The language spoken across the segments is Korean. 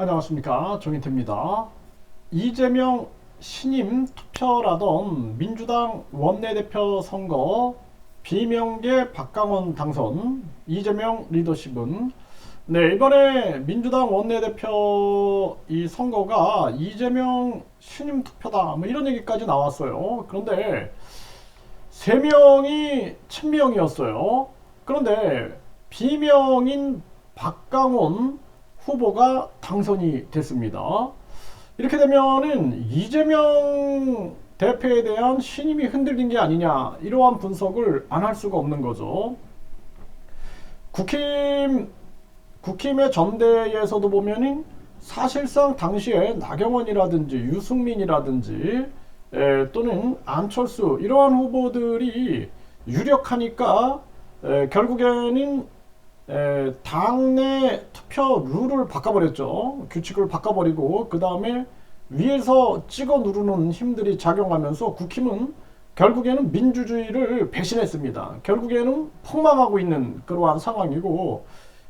안녕하십니까 정인태입니다. 이재명 신임 투표라던 민주당 원내대표 선거 비명계 박강원 당선 이재명 리더십은 네 이번에 민주당 원내대표 이 선거가 이재명 신임 투표다 뭐 이런 얘기까지 나왔어요. 그런데 세 명이 친명이었어요. 그런데 비명인 박강원 후보가 당선이 됐습니다. 이렇게 되면은 이재명 대표에 대한 신임이 흔들린 게 아니냐 이러한 분석을 안 할 수가 없는 거죠. 국힘 국힘의 전대에서도 보면은 사실상 당시에 나경원이라든지 유승민이라든지 에, 또는 안철수 이러한 후보들이 유력하니까 에, 결국에는 에, 당내 투표 룰을 바꿔버렸죠. 규칙을 바꿔버리고 그 다음에 위에서 찍어 누르는 힘들이 작용하면서 국힘은 결국에는 민주주의를 배신했습니다. 결국에는 폭망하고 있는 그러한 상황이고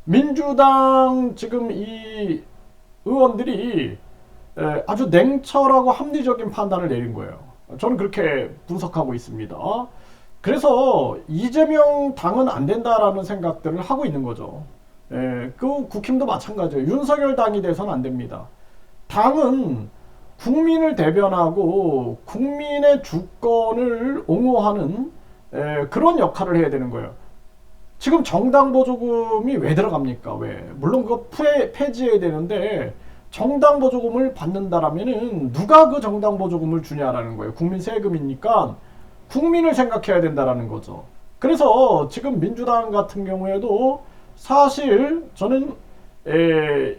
민주당 지금 이 의원들이 에, 아주 냉철하고 합리적인 판단을 내린 거예요. 저는 그렇게 분석하고 있습니다. 그래서 이재명 당은 안 된다라는 생각들을 하고 있는 거죠. 예, 그 국힘도 마찬가지예요. 윤석열 당이 돼서는 안 됩니다. 당은 국민을 대변하고 국민의 주권을 옹호하는 에, 그런 역할을 해야 되는 거예요. 지금 정당 보조금이 왜 들어갑니까? 왜? 물론 그거 폐, 폐지해야 되는데 정당 보조금을 받는다라면은 누가 그 정당 보조금을 주냐라는 거예요. 국민 세금이니까 국민을 생각해야 된다라는 거죠. 그래서 지금 민주당 같은 경우에도 사실 저는 에,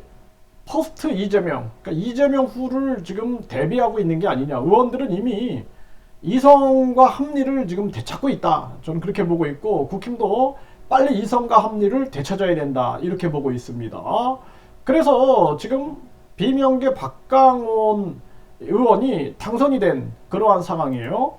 퍼스트 이재명, 그러니까 이재명 후를 지금 대비하고 있는 게 아니냐. 의원들은 이미 이성과 합리를 지금 되찾고 있다. 저는 그렇게 보고 있고 국힘도 빨리 이성과 합리를 되찾아야 된다. 이렇게 보고 있습니다. 그래서 지금 비명계 박강원 의원이 당선이 된 그러한 상황이에요.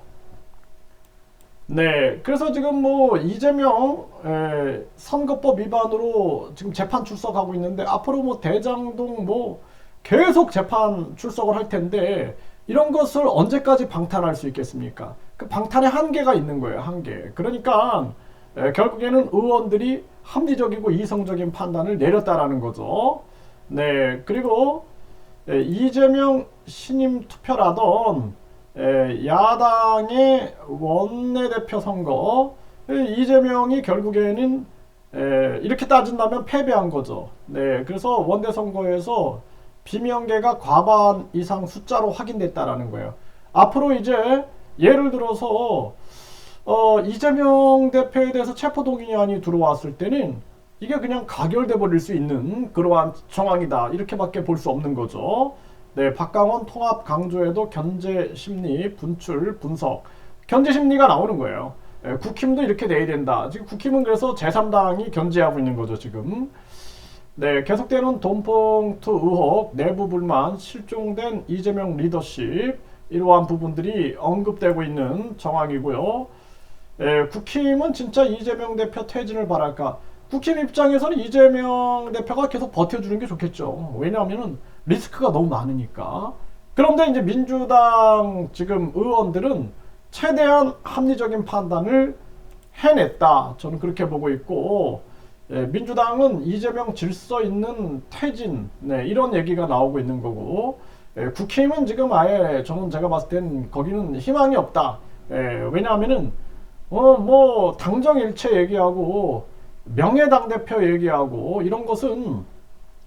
네, 그래서 지금 뭐 이재명 에, 선거법 위반으로 지금 재판 출석하고 있는데 앞으로 뭐 대장동 뭐 계속 재판 출석을 할 텐데 이런 것을 언제까지 방탄할 수 있겠습니까? 그 방탄의 한계가 있는 거예요, 한계. 그러니까 에, 결국에는 의원들이 합리적이고 이성적인 판단을 내렸다라는 거죠. 네, 그리고 에, 이재명 신임 투표라던 에, 야당의 원내대표 선거 에, 이재명이 결국에는 에, 이렇게 따진다면 패배한 거죠. 네, 그래서 원내 선거에서 비명계가 과반 이상 숫자로 확인됐다라는 거예요. 앞으로 이제 예를 들어서 어, 이재명 대표에 대해서 체포동의안이 들어왔을 때는 이게 그냥 가결돼 버릴 수 있는 그러한 정황이다 이렇게밖에 볼 수 없는 거죠. 네, 박강원 통합 강조에도 견제 심리, 분출, 분석, 견제 심리가 나오는 거예요. 예, 국힘도 이렇게 내야 된다. 지금 국힘은 그래서 제3당이 견제하고 있는 거죠, 지금. 네, 계속되는 돈봉투 의혹, 내부 불만, 실종된 이재명 리더십, 이러한 부분들이 언급되고 있는 정황이고요. 예, 국힘은 진짜 이재명 대표 퇴진을 바랄까? 국힘 입장에서는 이재명 대표가 계속 버텨주는 게 좋겠죠. 왜냐하면은 리스크가 너무 많으니까. 그런데 이제 민주당 지금 의원들은 최대한 합리적인 판단을 해냈다. 저는 그렇게 보고 있고, 예, 민주당은 이재명 질서 있는 퇴진, 네, 이런 얘기가 나오고 있는 거고, 예, 국힘은 지금 아예 저는 제가 봤을 땐 거기는 희망이 없다. 예, 왜냐하면은, 어, 뭐, 당정일체 얘기하고, 명예당 대표 얘기하고, 이런 것은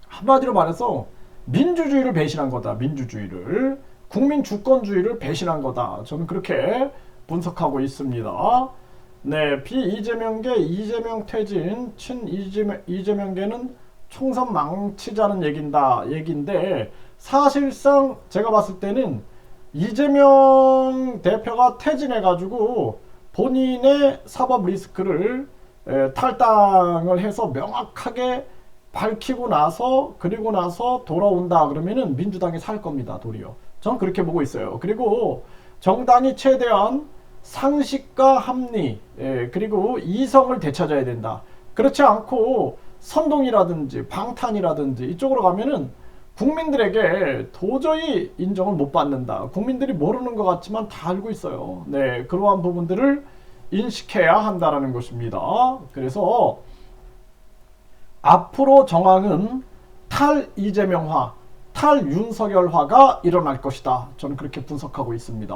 한마디로 말해서 민주주의를 배신한 거다. 민주주의를. 국민 주권주의를 배신한 거다. 저는 그렇게 분석하고 있습니다. 네, 비이재명계 이재명 퇴진, 친 이재명, 이재명계는 총선 망치자는 얘긴다, 얘긴데, 사실상 제가 봤을 때는 이재명 대표가 퇴진해 가지고 본인의 사법 리스크를 에, 탈당을 해서 명확하게 밝히고 나서 그리고 나서 돌아온다 그러면은 민주당이 살 겁니다 도리어 저는 그렇게 보고 있어요 그리고 정당이 최대한 상식과 합리 예, 그리고 이성을 되찾아야 된다 그렇지 않고 선동이라든지 방탄이라든지 이쪽으로 가면은 국민들에게 도저히 인정을 못 받는다. 국민들이 모르는 것 같지만 다 알고 있어요. 네, 그러한 부분들을 인식해야 한다라는 것입니다. 그래서 앞으로 정황은 탈 이재명화, 탈 윤석열화가 일어날 것이다. 저는 그렇게 분석하고 있습니다.